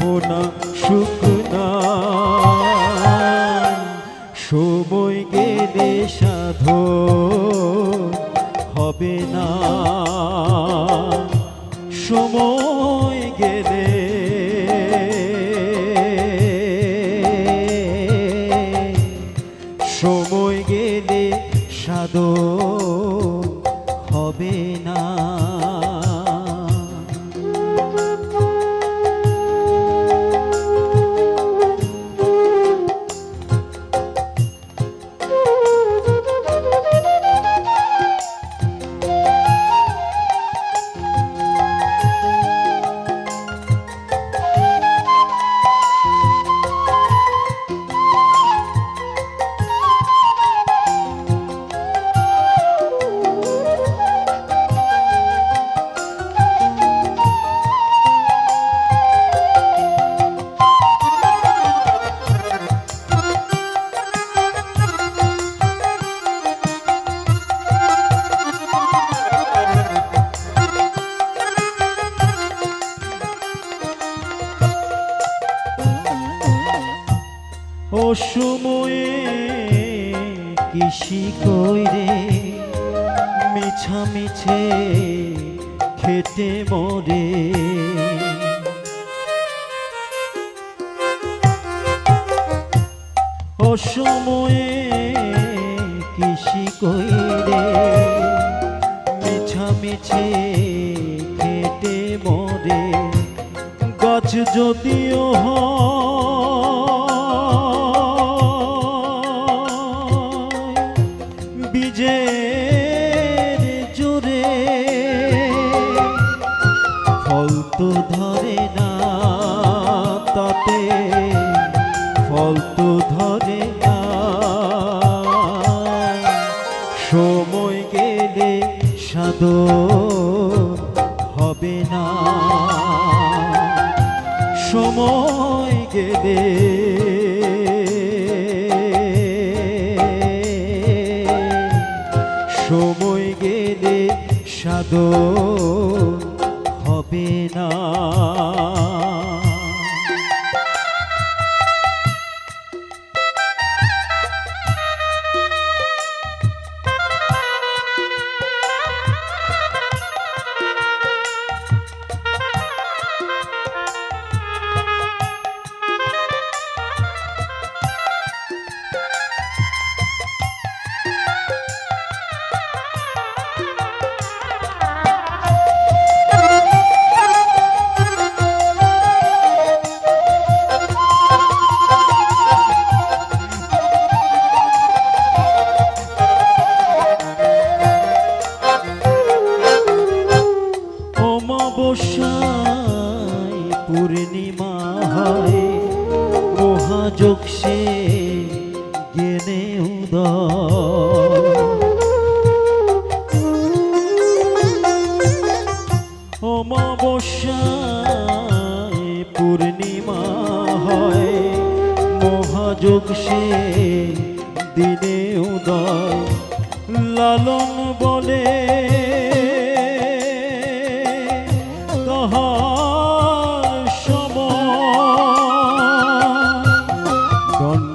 মোহনা শুকনা সময় গেলে সাধো হবে না। সময় ও সময়ে কৃষি কইরে মিছা মিছে খেটে মরে। ও সময়ে কৃষি কইরে মিছা মিছে খেতে মরে। গাছ যদিও হয় ফল তো ধরে না তাতে, ফল তো ধরে না। সময় গেলে সাধো হবে না। সময় গেলে সময় গেলে সাধো মহাযোগ সে গেনে উদয়। অমাবস্যায় পূর্ণিমা হয় মহাযোগ সে দিনে উদয়। লালন বলে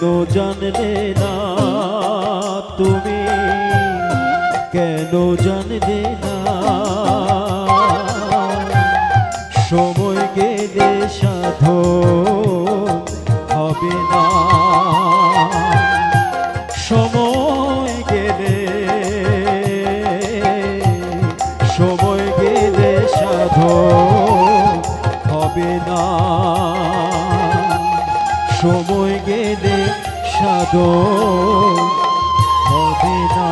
কেন জানলে না তুমি? কেন জানলে না? সময় গেলে সাধো হবে না। সময় গেলে সময় গেলে সাধো হবে না। সময় সাদ হবে না।